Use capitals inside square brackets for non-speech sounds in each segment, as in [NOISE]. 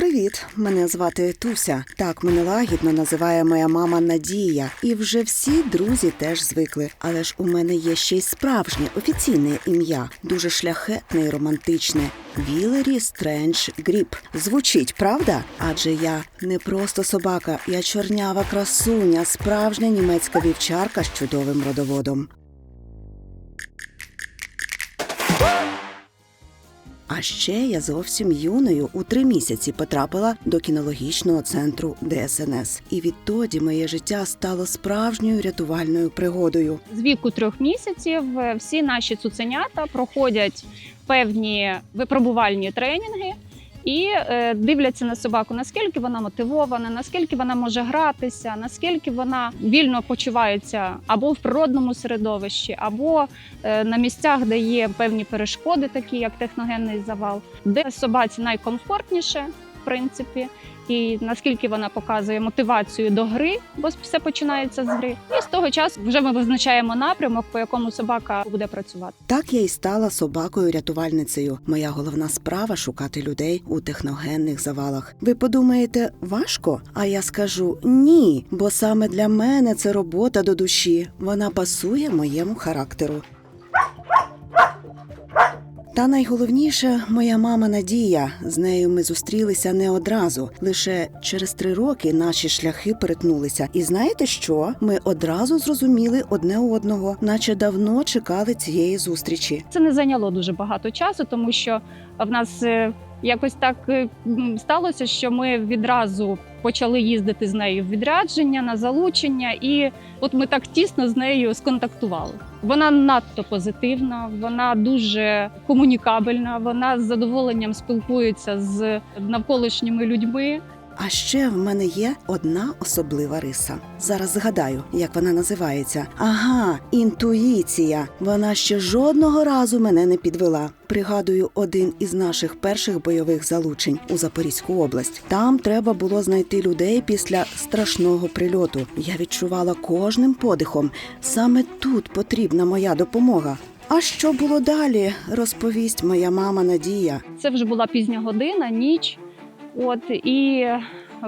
Привіт, мене звати Туся. Так мене лагідно називає моя мама Надія. І вже всі друзі теж звикли. Але ж у мене є ще й справжнє офіційне ім'я, дуже шляхетне і романтичне. Вілері Стрендж Гріп. Звучить, правда? Адже я не просто собака, я чорнява красуня, справжня німецька вівчарка з чудовим родоводом. Ще я зовсім юною у три місяці потрапила до кінологічного центру ДСНС. І відтоді моє життя стало справжньою рятувальною пригодою. З віку трьох місяців е, всі наші цуценята проходять певні випробувальні тренінги і е, дивляться на собаку, наскільки вона мотивована, наскільки вона може гратися, наскільки вона вільно почувається або в природному середовищі, або е, на місцях, де є певні перешкоди, такі як техногенний завал, де собаці найкомфортніше, принципі. І наскільки вона показує мотивацію до гри, бо все починається з гри. І з того часу вже ми визначаємо напрямок, по якому собака буде працювати. Так я й стала собакою-рятувальницею. Моя головна справа шукати людей у техногенних завалах. Ви подумаєте, важко? А я скажу ні, бо саме для мене це робота до душі. Вона пасує моєму характеру. Та найголовніше моя мама Надія. З нею ми зустрілися не одразу. Лише через три роки наші шляхи перетнулися. І знаєте що? Ми одразу зрозуміли одне одного, наче давно чекали цієї зустрічі. Це не зайняло дуже багато часу, тому що в нас е, якось так е, сталося, що ми відразу почали їздити з нею в відрядження на залучення, і от ми так тісно з нею сконтактували. Вона надто позитивна, вона дуже комунікабельна. Вона з задоволенням спілкується з навколишніми людьми. А ще в мене є одна особлива риса. Зараз згадаю, як вона називається. Ага, інтуїція. Вона ще жодного разу мене не підвела. Пригадую один із наших перших бойових залучень у Запорізьку область. Там треба було знайти людей після страшного прильоту. Я відчувала кожним подихом. Саме тут потрібна моя допомога. А що було далі? Розповість моя мама Надія. Це вже була пізня година, ніч. От і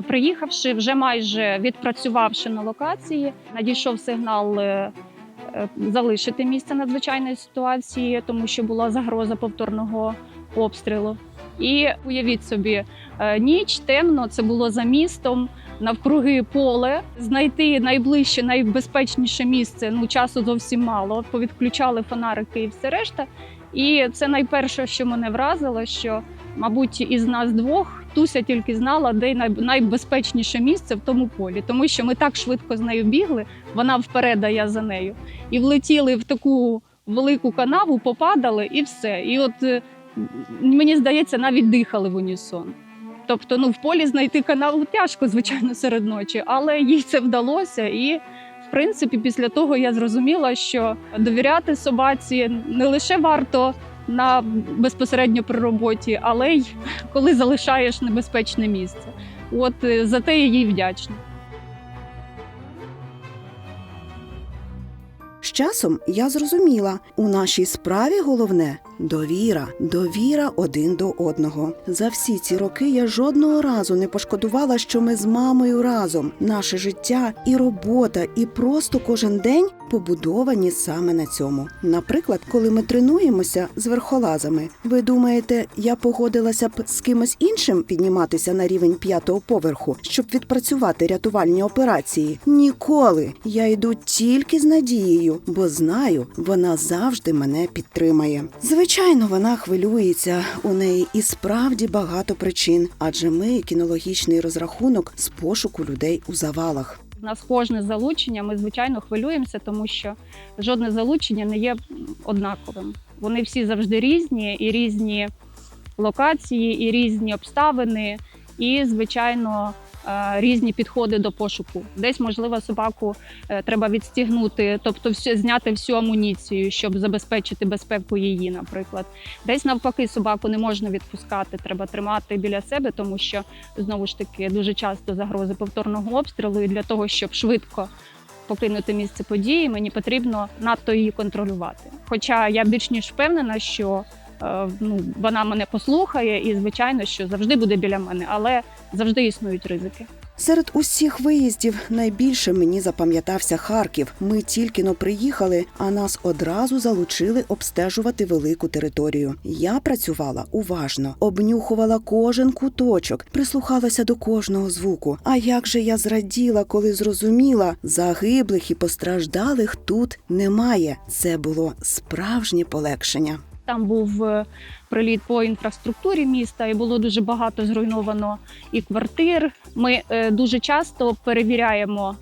приїхавши, вже майже відпрацювавши на локації, надійшов сигнал е, е, залишити місце надзвичайної ситуації, тому що була загроза повторного обстрілу. І уявіть собі, е, ніч темно, це було за містом. Навкруги поле знайти найближче, найбезпечніше місце. Ну часу зовсім мало. Повідключали фонарики і все решта. І це найперше, що мене вразило, що мабуть, із нас двох Туся тільки знала, де най- найбезпечніше місце в тому полі, тому що ми так швидко з нею бігли, вона вперед, а я за нею, і влетіли в таку велику канаву, попадали, і все. І от е, мені здається, навіть дихали в унісон. Тобто, ну в полі знайти канаву тяжко, звичайно, серед ночі, але їй це вдалося. І в принципі, після того я зрозуміла, що довіряти собаці не лише варто на безпосередньо при роботі, але й коли залишаєш небезпечне місце. От е, за те я їй вдячна. Часом я зрозуміла, у нашій справі головне довіра, довіра один до одного. За всі ці роки я жодного разу не пошкодувала, що ми з мамою разом. Наше життя і робота, і просто кожен день побудовані саме на цьому. Наприклад, коли ми тренуємося з верхолазами, ви думаєте, я погодилася б з кимось іншим підніматися на рівень п'ятого поверху, щоб відпрацювати рятувальні операції? Ніколи. Я йду тільки з надією, бо знаю, вона завжди мене підтримає. Звичайно, вона хвилюється. У неї і справді багато причин, адже ми кінологічний розрахунок з пошуку людей у завалах. У нас кожне залучення, ми звичайно хвилюємося, тому що жодне залучення не є однаковим. Вони всі завжди різні, і різні локації, і різні обставини, і, звичайно, різні підходи до пошуку. Десь, можливо, собаку е, треба відстігнути, тобто зняти всю амуніцію, щоб забезпечити безпеку її, наприклад. Десь навпаки собаку не можна відпускати, треба тримати біля себе, тому що знову ж таки дуже часто загрози повторного обстрілу, і для того, щоб швидко покинути місце події, мені потрібно надто її контролювати. Хоча я більш ніж впевнена, що е, ну, вона мене послухає, і звичайно, що завжди буде біля мене, але завжди існують ризики. Серед усіх виїздів найбільше мені запам'ятався Харків. Ми тільки но приїхали, а нас одразу залучили обстежувати велику територію. Я працювала уважно, обнюхувала кожен куточок, прислухалася до кожного звуку. А як же я зраділа, коли зрозуміла, загиблих і постраждалих тут немає. Це було справжнє полегшення. Там був е, приліт по інфраструктурі міста, і було дуже багато зруйновано і квартир. Ми е, дуже часто перевіряємо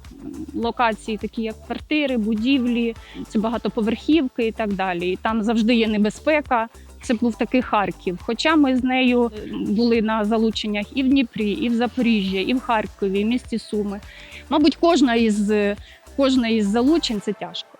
локації, такі як квартири, будівлі, це багатоповерхівки і так далі. І там завжди є небезпека. Це був такий Харків. Хоча ми з нею були на залученнях і в Дніпрі, і в Запоріжжі, і в Харкові, і в місті Суми. Мабуть, кожна із кожна із залучень це тяжко.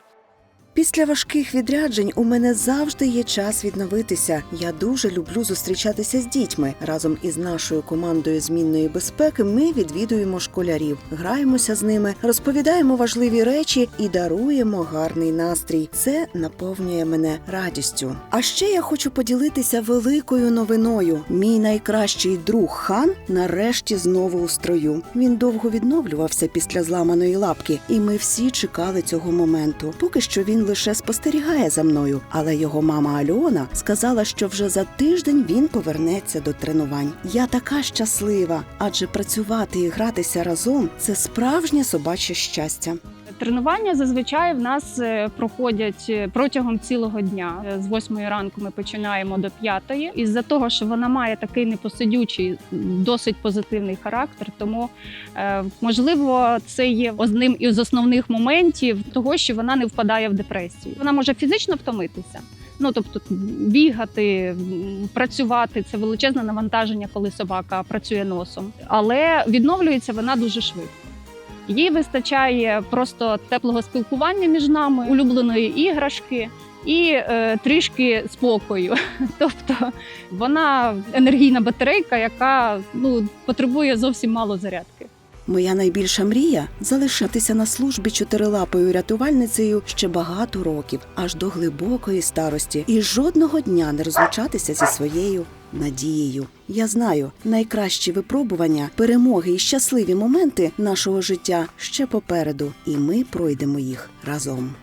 Після важких відряджень у мене завжди є час відновитися. Я дуже люблю зустрічатися з дітьми. Разом із нашою командою змінної безпеки ми відвідуємо школярів, граємося з ними, розповідаємо важливі речі і даруємо гарний настрій. Це наповнює мене радістю. А ще я хочу поділитися великою новиною. Мій найкращий друг хан нарешті знову у строю. Він довго відновлювався після зламаної лапки, і ми всі чекали цього моменту. Поки що він лише спостерігає за мною, але його мама Альона сказала, що вже за тиждень він повернеться до тренувань. Я така щаслива, адже працювати і гратися разом це справжнє собаче щастя. Тренування зазвичай в нас е, проходять е, протягом цілого дня. Е, З 8 ранку ми починаємо до 5. Із-за того, що вона має такий непосидючий, досить позитивний характер, тому можливо це є одним із основних моментів того, що вона не впадає в депресію. Вона може фізично втомитися. Ну тобто бігати, працювати це величезне навантаження, коли собака працює носом, але відновлюється вона дуже швидко. Їй вистачає просто теплого спілкування між нами, улюбленої іграшки і е, трішки спокою. [LAUGHS] Тобто вона енергійна батарейка, яка ну потребує зовсім мало зарядки. Моя найбільша мрія залишатися на службі чотирилапою рятувальницею ще багато років, аж до глибокої старості, і жодного дня не розлучатися зі своєю надією. Я знаю, найкращі випробування, перемоги і щасливі моменти нашого життя ще попереду, і ми пройдемо їх разом.